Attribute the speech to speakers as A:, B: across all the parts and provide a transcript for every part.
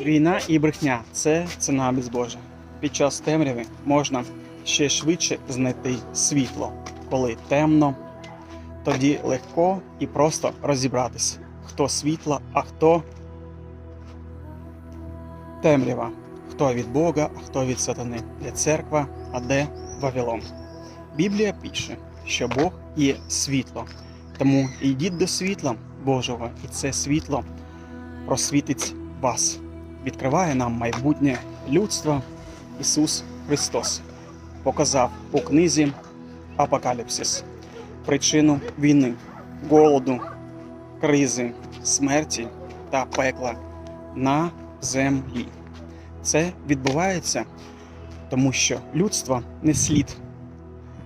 A: Війна і брехня це ціна безбожа. Під час темряви можна ще швидше знайти світло. Коли темно, тоді легко і просто розібратись, хто світло, а хто темрява, хто від Бога, а хто від сатани, де церква, а де Вавилон. Біблія пише, що Бог є світло. Тому йдіть до світла Божого, і це світло просвітить вас. Відкриває нам майбутнє людство Ісус Христос. Показав у книзі Апокаліпсис причину війни, голоду, кризи, смерті та пекла на землі. Це відбувається, тому що людство не слід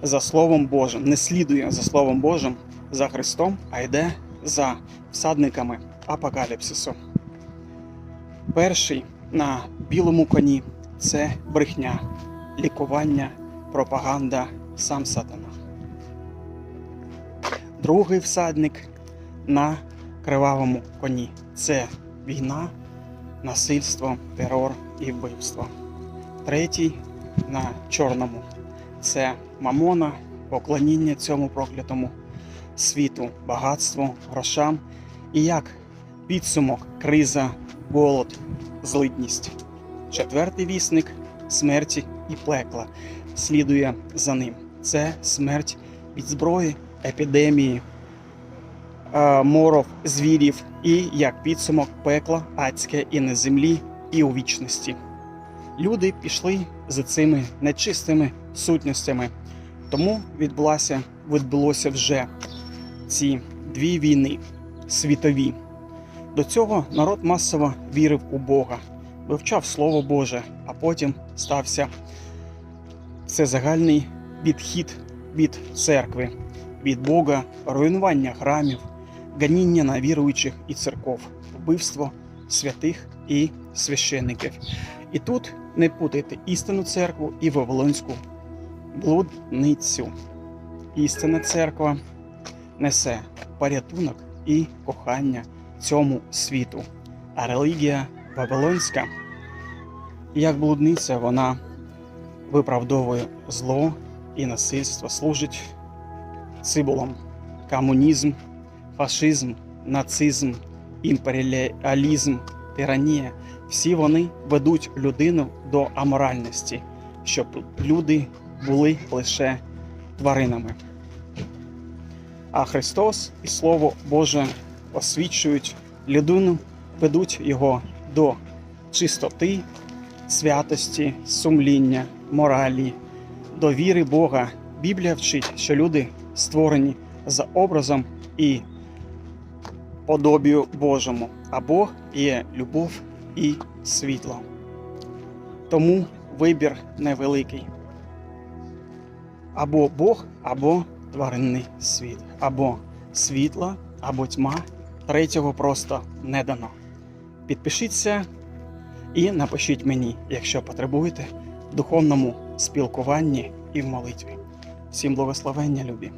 A: за Словом Божим, не слідує за Словом Божим, за Христом, а йде за всадниками апокаліпсису. Перший на білому коні це брехня, лікування, пропаганда, сам сатана. Другий всадник на кривавому коні це війна, насильство, терор і вбивство. Третій на чорному це мамона, поклоніння цьому проклятому світу, багатству, грошам і як підсумок, криза, голод, злидність. Четвертий вісник смерті і пекла слідує за ним. Це смерть від зброї, епідемії, е, моров, звірів і як підсумок пекла, адське і на землі, і у вічності. Люди пішли за цими нечистими сутностями, тому відбулося, відбулося вже ці дві війни світові. До цього народ масово вірив у Бога, вивчав Слово Боже, а потім стався всезагальний відхід від церкви, від Бога, руйнування храмів, ганіння на віруючих і церков, вбивство святих і священників. І тут не путайте істинну церкву і Вавилонську блудницю. Істинна церква несе порятунок і кохання цьому світу. А релігія Вавилонська, як блудниця, вона виправдовує зло і насильство, служить символом комунізм, фашизм, нацизм, імперіалізм, тиранія. Всі вони ведуть людину до аморальності, щоб люди були лише тваринами. А Христос і Слово Боже освічують людину, ведуть його до чистоти, святості, сумління, моралі, до віри Бога. Біблія вчить, що люди створені за образом і подобію Божому, а Бог є любов і світло. Тому вибір невеликий. Або Бог, або тваринний світ, або світло, або тьма. Третього просто не дано. Підпишіться і напишіть мені, якщо потребуєте, в духовному спілкуванні і в молитві. Всім благословення, любі!